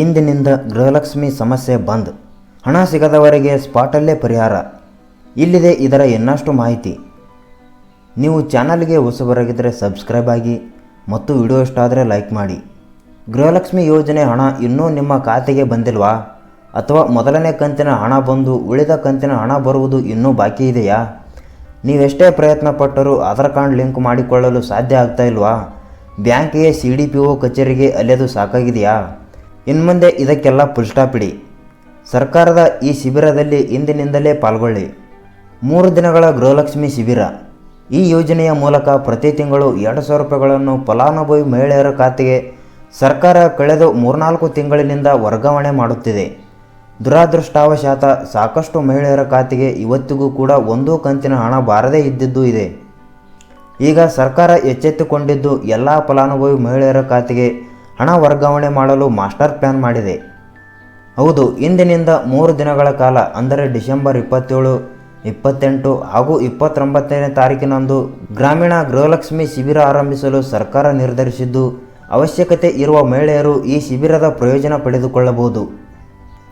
ಇಂದಿನಿಂದ ಗೃಹಲಕ್ಷ್ಮಿ ಸಮಸ್ಯೆ ಬಂದ್. ಹಣ ಸಿಗದವರಿಗೆ ಸ್ಪಾಟಲ್ಲೇ ಪರಿಹಾರ. ಇಲ್ಲಿದೆ ಇದರ ಇನ್ನಷ್ಟು ಮಾಹಿತಿ. ನೀವು ಚಾನಲ್ಗೆ ಹೊಸಬರಾಗಿದ್ದರೆ ಸಬ್ಸ್ಕ್ರೈಬ್ ಆಗಿ ಮತ್ತು ವಿಡಿಯೋ ಇಷ್ಟ ಆದರೆ ಲೈಕ್ ಮಾಡಿ. ಗೃಹಲಕ್ಷ್ಮಿ ಯೋಜನೆ ಹಣ ಇನ್ನೂ ನಿಮ್ಮ ಖಾತೆಗೆ ಬಂದಿಲ್ವಾ? ಅಥವಾ ಮೊದಲನೇ ಕಂತಿನ ಹಣ ಬಂದು ಉಳಿದ ಕಂತಿನ ಹಣ ಬರುವುದು ಇನ್ನೂ ಬಾಕಿ ಇದೆಯಾ? ನೀವೆಷ್ಟೇ ಪ್ರಯತ್ನ ಪಟ್ಟರೂ ಆಧಾರ್ ಕಾರ್ಡ್ ಲಿಂಕ್ ಮಾಡಿಕೊಳ್ಳಲು ಸಾಧ್ಯ ಆಗ್ತಾ ಇಲ್ವಾ? ಬ್ಯಾಂಕಿಗೆ ಸಿ ಡಿ ಪಿ ಒ ಕಚೇರಿಗೆ ಅಲೆದು ಸಾಕಾಗಿದೆಯಾ? ಇನ್ಮುಂದೆ ಇದಕ್ಕೆಲ್ಲ ಫುಲ್ ಸ್ಟಾಪ್ ಇಡಿ. ಸರ್ಕಾರದ ಈ ಶಿಬಿರದಲ್ಲಿ ಇಂದಿನಿಂದಲೇ ಪಾಲ್ಗೊಳ್ಳಿ. ಮೂರು ದಿನಗಳ ಗೃಹಲಕ್ಷ್ಮಿ ಶಿಬಿರ. ಈ ಯೋಜನೆಯ ಮೂಲಕ ಪ್ರತಿ ತಿಂಗಳು ಎರಡು ಸಾವಿರ ರೂಪಾಯಿಗಳನ್ನು ಫಲಾನುಭವಿ ಮಹಿಳೆಯರ ಖಾತೆಗೆ ಸರ್ಕಾರ ಕಳೆದ ಮೂರ್ನಾಲ್ಕು ತಿಂಗಳಿನಿಂದ ವರ್ಗಾವಣೆ ಮಾಡುತ್ತಿದೆ. ದುರಾದೃಷ್ಟಾವಶಾತ ಸಾಕಷ್ಟು ಮಹಿಳೆಯರ ಖಾತೆಗೆ ಇವತ್ತಿಗೂ ಕೂಡ ಒಂದೂ ಕಂತಿನ ಹಣ ಬಾರದೇ ಇದ್ದಿದ್ದು ಇದೆ. ಈಗ ಸರ್ಕಾರ ಎಚ್ಚೆತ್ತುಕೊಂಡಿದ್ದು ಎಲ್ಲ ಫಲಾನುಭವಿ ಮಹಿಳೆಯರ ಖಾತೆಗೆ ಹಣ ವರ್ಗಾವಣೆ ಮಾಡಲು ಮಾಸ್ಟರ್ ಪ್ಲ್ಯಾನ್ ಮಾಡಿದೆ. ಹೌದು, ಇಂದಿನಿಂದ ಮೂರು ದಿನಗಳ ಕಾಲ, ಅಂದರೆ ಡಿಸೆಂಬರ್ ಇಪ್ಪತ್ತೇಳು, ಇಪ್ಪತ್ತೆಂಟು ಹಾಗೂ ಇಪ್ಪತ್ತೊಂಬತ್ತನೇ ತಾರೀಕಿನಂದು ಗ್ರಾಮೀಣ ಗೃಹಲಕ್ಷ್ಮಿ ಶಿಬಿರ ಆರಂಭಿಸಲು ಸರ್ಕಾರ ನಿರ್ಧರಿಸಿದ್ದು, ಅವಶ್ಯಕತೆ ಇರುವ ಮಹಿಳೆಯರು ಈ ಶಿಬಿರದ ಪ್ರಯೋಜನ ಪಡೆದುಕೊಳ್ಳಬಹುದು.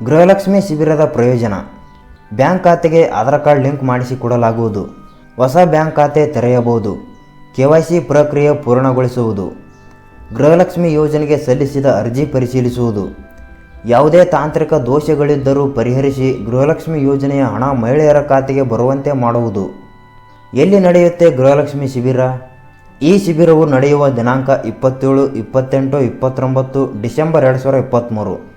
ಗೃಹಲಕ್ಷ್ಮಿ ಶಿಬಿರದ ಪ್ರಯೋಜನ. ಬ್ಯಾಂಕ್ ಖಾತೆಗೆ ಆಧಾರ್ ಕಾರ್ಡ್ ಲಿಂಕ್ ಮಾಡಿಸಿಕೊಡಲಾಗುವುದು. ಹೊಸ ಬ್ಯಾಂಕ್ ಖಾತೆ ತೆರೆಯಬಹುದು. ಕೆ ವೈ ಸಿ ಪ್ರಕ್ರಿಯೆ ಪೂರ್ಣಗೊಳಿಸುವುದು. ಗೃಹಲಕ್ಷ್ಮಿ ಯೋಜನೆಗೆ ಸಲ್ಲಿಸಿದ ಅರ್ಜಿ ಪರಿಶೀಲಿಸುವುದು. ಯಾವುದೇ ತಾಂತ್ರಿಕ ದೋಷಗಳಿದ್ದರೂ ಪರಿಹರಿಸಿ ಗೃಹಲಕ್ಷ್ಮಿ ಯೋಜನೆಯ ಹಣ ಮಹಿಳೆಯರ ಖಾತೆಗೆ ಬರುವಂತೆ ಮಾಡುವುದು. ಎಲ್ಲಿ ನಡೆಯುತ್ತೆ ಗೃಹಲಕ್ಷ್ಮಿ ಶಿಬಿರ? ಈ ಶಿಬಿರವು ನಡೆಯುವ ದಿನಾಂಕ ಇಪ್ಪತ್ತೇಳು, ಇಪ್ಪತ್ತೆಂಟು, ಇಪ್ಪತ್ತೊಂಬತ್ತು, ಡಿಸೆಂಬರ್ ಎರಡು ಸಾವಿರದ ಇಪ್ಪತ್ತ್ಮೂರು.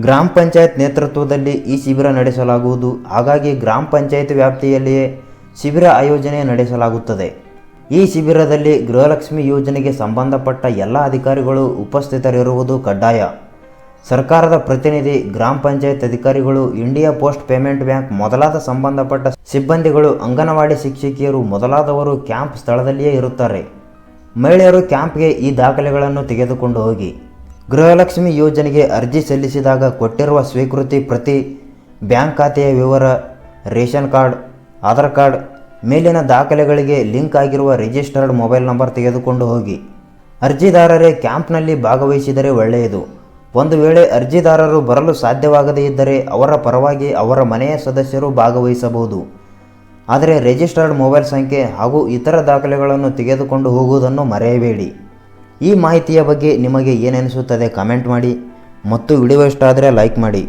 ಗ್ರಾಮ ಪಂಚಾಯತ್ ನೇತೃತ್ವದಲ್ಲಿ ಈ ಶಿಬಿರ ನಡೆಸಲಾಗುವುದು. ಹಾಗಾಗಿ ಗ್ರಾಮ ಪಂಚಾಯತ್ ವ್ಯಾಪ್ತಿಯಲ್ಲಿಯೇ ಶಿಬಿರ ಆಯೋಜನೆ ನಡೆಸಲಾಗುತ್ತದೆ. ಈ ಶಿಬಿರದಲ್ಲಿ ಗೃಹಲಕ್ಷ್ಮಿ ಯೋಜನೆಗೆ ಸಂಬಂಧಪಟ್ಟ ಎಲ್ಲ ಅಧಿಕಾರಿಗಳು ಉಪಸ್ಥಿತರಿರುವುದು ಕಡ್ಡಾಯ. ಸರ್ಕಾರದ ಪ್ರತಿನಿಧಿ, ಗ್ರಾಮ ಪಂಚಾಯತ್ ಅಧಿಕಾರಿಗಳು, ಇಂಡಿಯಾ ಪೋಸ್ಟ್ ಪೇಮೆಂಟ್ ಬ್ಯಾಂಕ್ ಮೊದಲಾದ ಸಂಬಂಧಪಟ್ಟ ಸಿಬ್ಬಂದಿಗಳು, ಅಂಗನವಾಡಿ ಶಿಕ್ಷಕಿಯರು ಮೊದಲಾದವರು ಕ್ಯಾಂಪ್ ಸ್ಥಳದಲ್ಲಿಯೇ ಇರುತ್ತಾರೆ. ಮಹಿಳೆಯರು ಕ್ಯಾಂಪ್ಗೆ ಈ ದಾಖಲೆಗಳನ್ನು ತೆಗೆದುಕೊಂಡು ಹೋಗಿ. ಗೃಹಲಕ್ಷ್ಮಿ ಯೋಜನೆಗೆ ಅರ್ಜಿ ಸಲ್ಲಿಸಿದಾಗ ಕೊಟ್ಟಿರುವ ಸ್ವೀಕೃತಿ ಪ್ರತಿ ಬ್ಯಾಂಕ್ ಖಾತೆಯ ವಿವರ, ರೇಷನ್ ಕಾರ್ಡ್, ಆಧಾರ್ ಕಾರ್ಡ್ ಮೇಲಿನ ದಾಖಲೆಗಳಿಗೆ ಲಿಂಕ್ ಆಗಿರುವ ರಿಜಿಸ್ಟರ್ಡ್ ಮೊಬೈಲ್ ನಂಬರ್ ತೆಗೆದುಕೊಂಡು ಹೋಗಿ. ಅರ್ಜಿದಾರರೇ ಕ್ಯಾಂಪ್ನಲ್ಲಿ ಭಾಗವಹಿಸಿದರೆ ಒಳ್ಳೆಯದು. ಒಂದು ವೇಳೆ ಅರ್ಜಿದಾರರು ಬರಲು ಸಾಧ್ಯವಾಗದೇ ಇದ್ದರೆ ಅವರ ಪರವಾಗಿ ಅವರ ಮನೆಯ ಸದಸ್ಯರು ಭಾಗವಹಿಸಬಹುದು. ಆದರೆ ರಿಜಿಸ್ಟರ್ಡ್ ಮೊಬೈಲ್ ಸಂಖ್ಯೆ ಹಾಗೂ ಇತರ ದಾಖಲೆಗಳನ್ನು ತೆಗೆದುಕೊಂಡು ಹೋಗುವುದನ್ನು ಮರೆಯಬೇಡಿ. ಈ ಮಾಹಿತಿಯ ಬಗ್ಗೆ ನಿಮಗೆ ಏನೆನಿಸುತ್ತದೆ ಕಮೆಂಟ್ ಮಾಡಿ ಮತ್ತು ವಿಡಿಯೋ ಇಷ್ಟ ಆದರೆ ಲೈಕ್ ಮಾಡಿ.